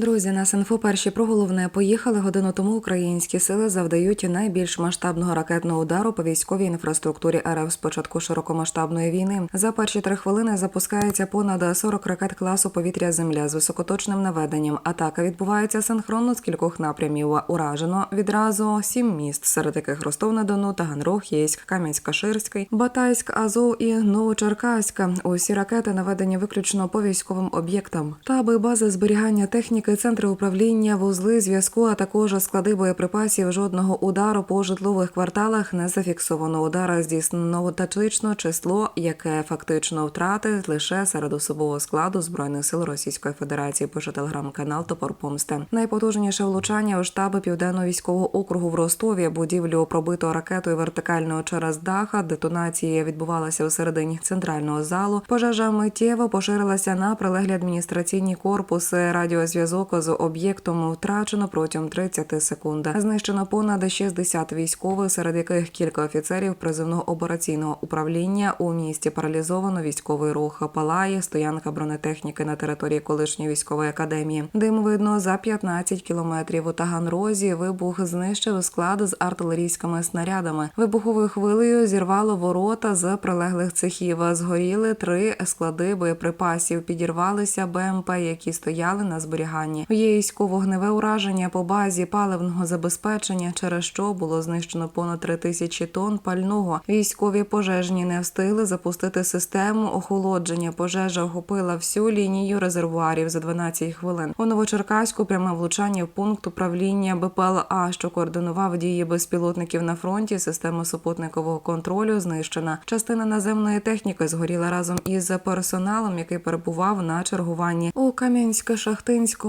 Друзі, на Синфо перші про головне поїхали годину тому. Українські сили завдають найбільш масштабного ракетного удару по військовій інфраструктурі РФ з початку широкомасштабної війни. За перші три хвилини запускається понад 40 ракет класу повітря Земля з високоточним наведенням. Атака відбувається синхронно з кількох напрямів. Уражено відразу сім міст, серед яких Ростов-на-Дону, Таганрог, Єйськ, Кам'янськ-Каширський, Батайськ, Азов і Новочеркаська. Усі ракети наведені виключно по військовим об'єктам. Таби бази зберігання техніки, центри управління, вузли зв'язку, а також склади боєприпасів. Жодного удару по житлових кварталах не зафіксовано. Удара здійснено тактично число, яке фактично втрати лише серед особового складу збройних сил Російської Федерації. Пише телеграм-канал Топор Помсти. Найпотужніше влучання у штаби південного військового округу в Ростові. Будівлю пробито ракетою вертикально через даха. Детонація відбувалася у середині центрального залу. Пожежа миттєво поширилася на прилеглі адміністраційні корпуси. Радіозв'язок з об'єктом втрачено протягом 30 секунд. Знищено понад 60 військових, серед яких кілька офіцерів призивного операційного управління. У місті паралізовано військовий рух палає, стоянка бронетехніки на території колишньої військової академії. Дим видно за 15 кілометрів. У Таганрозі вибух знищив склад з артилерійськими снарядами. Вибуховою хвилею зірвало ворота з прилеглих цехів. Згоріли три склади боєприпасів. Підірвалися БМП, які стояли на зберіганні. В Єйську вогневе ураження по базі паливного забезпечення, через що було знищено понад три тисячі тонн пального. Військові пожежні не встигли запустити систему охолодження. Пожежа охопила всю лінію резервуарів за 12 хвилин. У Новочеркаську пряме влучання в пункт управління БПЛА, що координував дії безпілотників на фронті. Система супутникового контролю знищена. Частина наземної техніки згоріла разом із персоналом, який перебував на чергуванні. У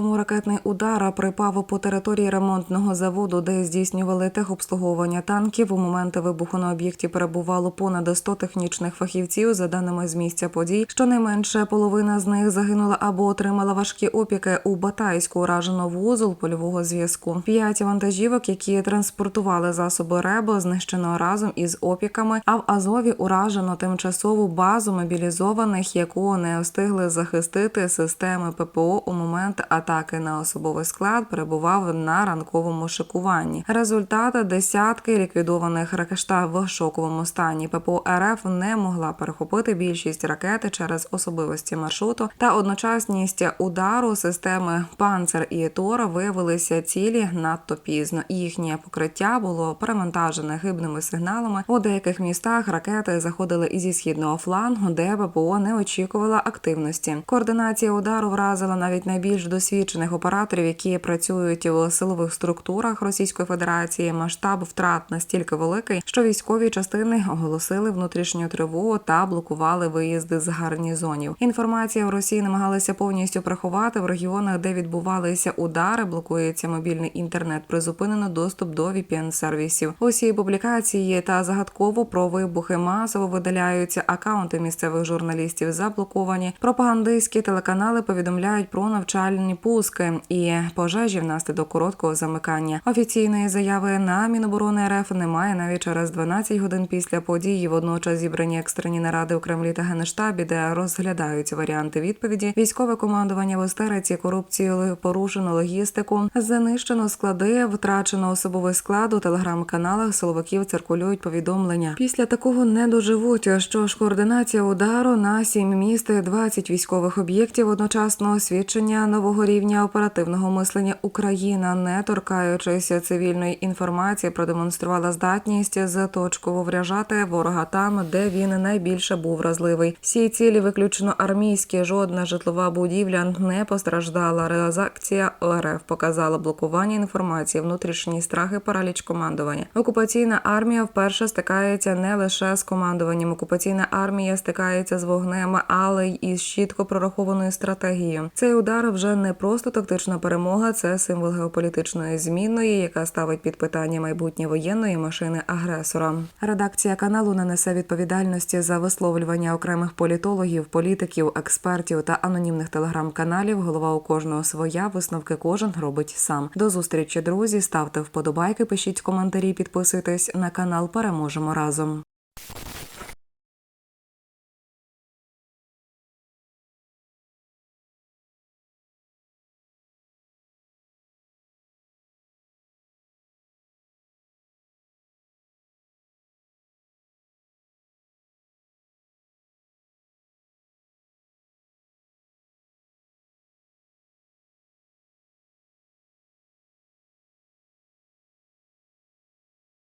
Кам'янське-Шахтинському ракетний удар припав по території ремонтного заводу, де здійснювали техобслуговування танків. У моменти вибуху на об'єкті перебувало понад 100 технічних фахівців. За даними з місця подій, щонайменше половина з них загинула або отримала важкі опіки у Батайську. Уражено вузол польового зв'язку. П'ять вантажівок, які транспортували засоби РЕБО, знищено разом із опіками. А в Азові уражено тимчасову базу мобілізованих, яку не встигли захистити системи ППО у момент атаки на особовий склад. Перебував на ранковому шикуванні. Результати десятки ліквідованих ракешта в шоковому стані. ППО РФ не могла перехопити більшість ракети через особливості маршруту та одночасність удару системи Панцер і Тор виявилися цілі надто пізно. Їхнє покриття було перевантажене хибними сигналами. У деяких містах ракети заходили зі східного флангу, де ППО не очікувала активності. Координація удару вразила навіть найбільш досвідчених операторів, які працюють у силових структурах Російської Федерації. Масштаб втрат настільки великий, що військові частини оголосили внутрішню тривогу та блокували виїзди з гарнізонів. Інформація в Росії намагалася повністю приховати в регіонах, де відбувалися удари. Блокується мобільний інтернет. Призупинено доступ до vpn сервісів. Усі публікації та загадково про вибухи масово видаляються. Акаунти місцевих журналістів заблоковані. Пропагандистські телеканали повідомляють про навчальні пуски і пожежі внаслідок короткого замикання. Офіційної заяви на Міноборони РФ немає навіть через 12 годин після події. Водночас зібрані екстрені наради у Кремлі та Генштабі, де розглядаються варіанти відповіді. Військове командування в істериці, корупцію порушено логістику, знищено склади, втрачено особовий склад у телеграм-каналах. Силовиків циркулюють повідомлення. Після такого не доживуть. Що ж, координація удару на сім міст, 20 військових об'єктів одночасно свідчення нового рівня оперативного мислення Україна, не торкаючись цивільної інформації, продемонструвала здатність заточково вряжати ворога там, де він найбільше був вразливий. Всі цілі виключно армійські. Жодна житлова будівля не постраждала. Реакція ОРФ показала блокування інформації, внутрішні страхи, параліч командування. Окупаційна армія вперше стикається не лише з командуванням. Окупаційна армія стикається з вогнем, але й із чітко прорахованою стратегією. Цей удар вже не просто тактична перемога, це символ геополітичної зміни, яка ставить під питання майбутнє воєнної машини агресора. Редакція каналу не несе відповідальності за висловлювання окремих політологів, політиків, експертів та анонімних телеграм-каналів. Голова у кожного своя висновки кожен робить сам. До зустрічі, друзі. Ставте вподобайки, пишіть коментарі, підписуйтесь на канал. Переможемо разом.